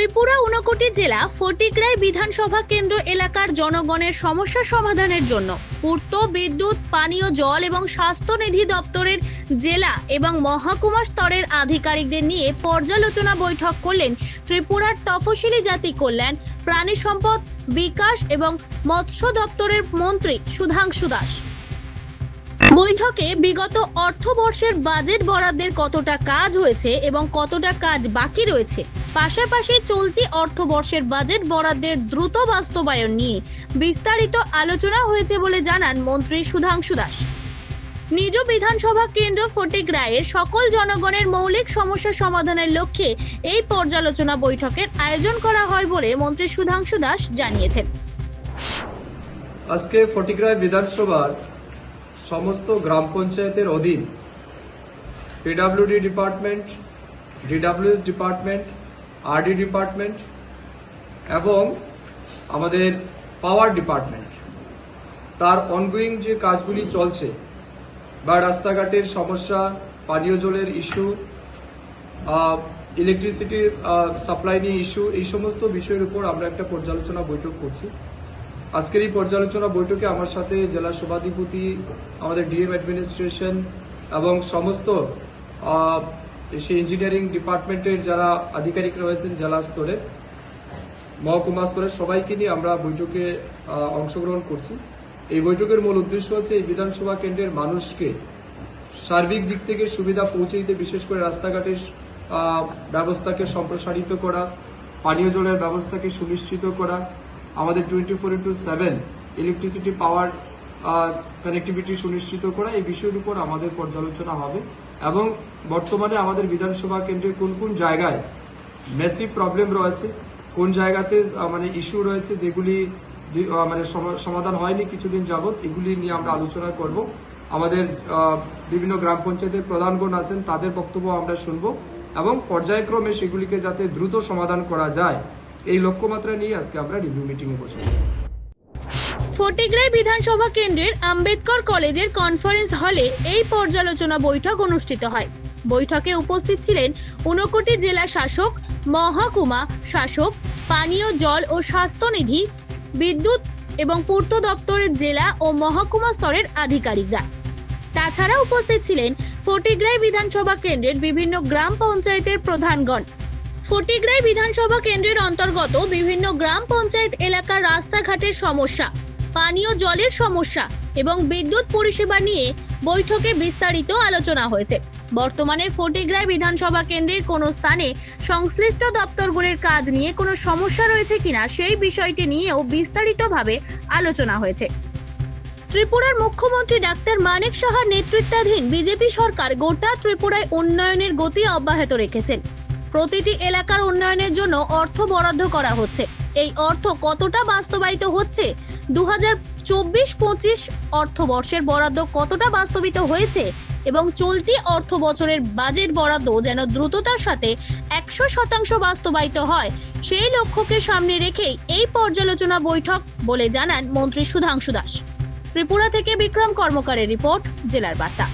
ত্রিপুরা ঊনকোটি জেলা ফটিকরাই বিধানসভা কেন্দ্র এলাকার জনগণের সমস্যা সমাধানের জন্য পূর্ত বিদ্যুৎ, পানীয়, জল এবং স্বাস্থ্যনিধি দপ্তরের জেলা এবং মহকুমা স্তরের আধিকারিকদের নিয়ে পর্যালোচনা বৈঠক করলেন ত্রিপুরার তফসিলি জাতি কল্যাণ, প্রাণী সম্পদ বিকাশ এবং মৎস্য দপ্তরের মন্ত্রী সুধাংশু দাস। বৈঠকে বিগত অর্থবর্ষের বাজেট বরাদ্দের কতটা কাজ হয়েছে এবং কতটা কাজ বাকি রয়েছে, পাশাপাশি চলতি অর্থবর্ষের বাজেট বরাদ্দের দ্রুত বাস্তবায়ন নিয়ে বিস্তারিত আলোচনা হয়েছে বলে জানান মন্ত্রী সুধাংশু দাস। নিজ বিধানসভা কেন্দ্র ফটিক রায়ের সকল জনগণের মৌলিক সমস্যা সমাধানের লক্ষ্যে এই পর্যালোচনা বৈঠকের আয়োজন করা হয় বলে মন্ত্রী সুধাংশু দাস জানিয়েছেন। আজকে ফটিকরায় বিধানসভার সমস্ত গ্রাম পঞ্চায়েতের অধীন PWD department DWS department RD department এবং আমাদের পাওয়ার ডিপার্টমেন্ট তার অনগোয়িং যে কাজগুলি চলছে বা রাস্তাঘাটের সমস্যা, পানীয় জলের ইস্যু ইলেকট্রিসিটির সাপ্লাই নিয়ে ইস্যু এই সমস্ত বিষয়ের উপর আমরা একটা পর্যালোচনা বৈঠক করছি। আজকের এই পর্যালোচনা বৈঠকে আমার সাথে জেলা সভাধিপতি, আমাদের ডিএম অ্যাডমিনিস্ট্রেশন এবং সমস্ত সেই ইঞ্জিনিয়ারিং ডিপার্টমেন্টের যারা আধিকারিক রয়েছেন জেলা স্তরে, মহকুমা স্তরে, সবাইকে নিয়ে আমরা বৈঠকে অংশগ্রহণ করছি। এই বৈঠকের মূল উদ্দেশ্য হচ্ছে এই বিধানসভা কেন্দ্রের মানুষকে সার্বিক দিক থেকে সুবিধা পৌঁছে দিতে, বিশেষ করে রাস্তাঘাটের ব্যবস্থাকে সম্প্রসারিত করা, পানীয় জলের ব্যবস্থাকে সুনিশ্চিত করা আমাদের twenty four into seven electricity power connectivity সুনিশ্চিত করা এই বিষয়ের উপর আমাদের পর্যালোচনা হবে। এবং বর্তমানে আমাদের বিধানসভা কেন্দ্রের কোন কোন জায়গায় মেসি প্রবলেম রয়েছে, কোন জায়গাতে মানে ইস্যু রয়েছে যেগুলি মানে সম- সমাধান হয়নি কিছুদিন যাবৎ, এগুলি নিয়ে আমরা আলোচনা করব। আমাদের বিভিন্ন গ্রাম পঞ্চায়েতের প্রধানগণ আছেন, তাদের বক্তব্য আমরা শুনব। এবং পর্যায়ক্রমে সেগুলিকে যাতে দ্রুত সমাধান করা যায় এই লক্ষ্যমাত্রা নিয়ে আজকে আমরা রিভিউ মিটিংয়ে বসেছি ফটিকরাই বিধানসভা কেন্দ্রের আম্বেদকর কলেজের কনফারেন্স হলে এই পর্যালোচনা বৈঠক অনুষ্ঠিত হয়। বৈঠকে উপস্থিত ছিলেন ঊনকোটি জেলা শাসক, মহকুমা শাসক, পানীয় জল ও স্বাস্থ্যনিধি বিদ্যুৎ এবং পূর্ত দপ্তরের জেলা ও মহকুমা স্তরের আধিকারিকরা। তাছাড়া উপস্থিত ছিলেন ফটিকরাই বিধানসভা কেন্দ্রের বিভিন্ন গ্রাম পঞ্চায়েতের প্রধানগণ। ফটিকরাই বিধানসভা কেন্দ্রের অন্তর্গত বিভিন্ন গ্রাম পঞ্চায়েত এলাকার রাস্তাঘাটের সমস্যা, পানীয় জলের সমস্যা এবং বিদ্যুৎ পরিষেবা নিয়ে বৈঠকে বিস্তারিত আলোচনা হয়েছে। বর্তমানে ফটিকরাই বিধানসভা কেন্দ্রের কোনো স্থানে সংশ্লিষ্ট দপ্তরগুলির কাজ নিয়ে কোনো সমস্যা রয়েছে কিনা সেই বিষয়টি নিয়েও বিস্তারিতভাবে আলোচনা হয়েছে। ত্রিপুরার মুখ্যমন্ত্রী ডাক্তার মানিক সাহার নেতৃত্বাধীন বিজেপি সরকার গোটা ত্রিপুরায় উন্নয়নের গতি অব্যাহত রেখেছেন। প্রতিটি এলাকার উন্নয়নের জন্য অর্থ বরাদ্দ করা হচ্ছে। এই অর্থ কতটা বাস্তবায়িত হচ্ছে? দু হাজার চব্বিশ পঁচিশ অর্থবর্ষের বরাদ্দ কতটা বাস্তবিত হয়েছে? এবং চলতি অর্থ বছরের বাজেট বরাদ্দ যেন দ্রুততার সাথে একশো শতাংশ বাস্তবায়িত হয়, সেই লক্ষ্যকে সামনে রেখেই এই পর্যালোচনা বৈঠক বলে জানান মন্ত্রী সুধাংশু দাস। ত্রিপুরা থেকে বিক্রম কর্মকারের রিপোর্ট, জেলার বার্তা।